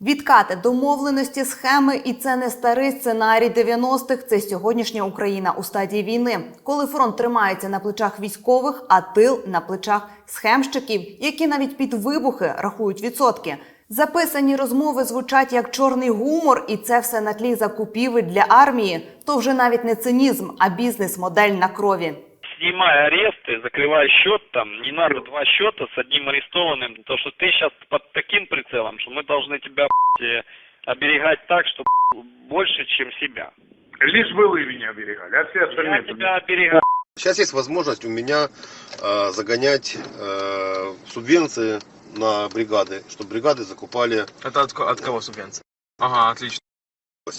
Відкати домовленості, схеми, і це не старий сценарій 90-х, Це сьогоднішня Україна у стадії війни, коли фронт тримається на плечах військових, а тил на плечах схемщиків, які навіть під вибухи рахують відсотки. Записані розмови звучать як чорний гумор, і це все на тлі закупівель для армії. То вже навіть не цинізм, а бізнес-модель на крові. Снимай аресты, закрывай счет там, не надо два счета с одним арестованным, то что ты сейчас под таким прицелом, что мы должны тебя э, оберегать так, что больше, чем себя. Лишь бы вы меня оберегали, а все остальные... Я тебя оберегаю. Сейчас есть возможность у меня э, загонять э, субвенции на бригады, чтобы бригады закупали Это от, ко- от кого субвенция? Ага, отлично.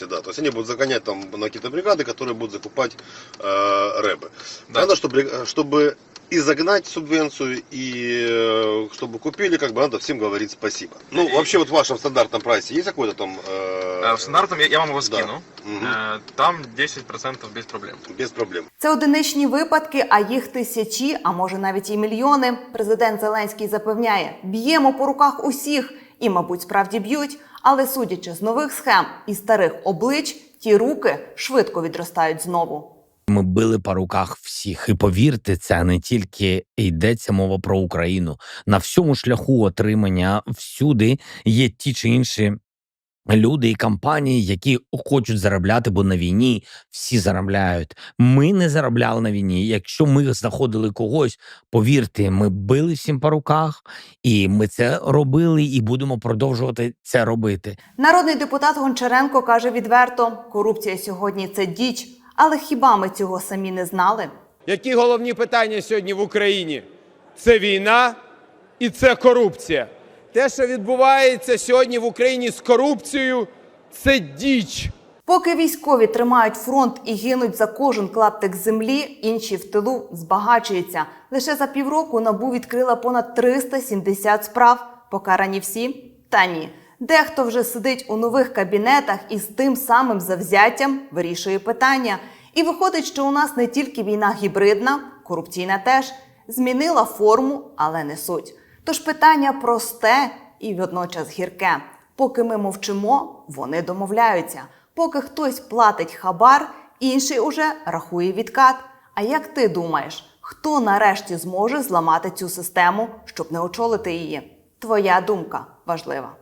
да. То есть они будут загонять там на какие-то бригады, которые будут закупать э, рэбы. Да. Надо, чтобы, бри- чтобы и загнать субвенцию, и э, чтобы купили, как бы надо всем говорить спасибо. Ну, И- вообще вот в вашем стандартном прайсе есть какой-то там... э, Э, в стандартном я, я вам его да. скину. Мгм. Э, там 10% без проблем. Без проблем. Це одиничні випадки, а їх тисячі, а може навіть і мільйони. Президент Зеленський запевняє: б'ємо по руках усіх, і, мабуть, справді б'ють. Але судячи з нових схем і старих облич, ті руки швидко відростають знову. Ми били по руках всіх, і повірте, це не тільки йдеться мова про Україну. На всьому шляху отримання всюди є ті чи інші люди і компанії, які хочуть заробляти, бо на війні всі заробляють. Ми не заробляли на війні. Якщо ми знаходили когось, повірте, ми били всім по руках, і ми це робили, і будемо продовжувати це робити. Народний депутат Гончаренко каже відверто: корупція сьогодні це діч. Але хіба ми цього самі не знали? Які головні питання сьогодні в Україні? Це війна і це корупція. Те, що відбувається сьогодні в Україні з корупцією, це діч. Поки військові тримають фронт і гинуть за кожен клаптик землі, інші в тилу збагачуються. Лише за півроку набу відкрила понад 370 справ. Покарані всі? Та ні. Дехто вже сидить у нових кабінетах і з тим самим завзяттям вирішує питання. І виходить, що у нас не тільки війна гібридна, корупційна теж змінила форму, але не суть. Тож питання просте і водночас гірке. Поки ми мовчимо, вони домовляються. Поки хтось платить хабар, інший уже рахує відкат. А як ти думаєш, хто нарешті зможе зламати цю систему, щоб не очолити її? Твоя думка важлива.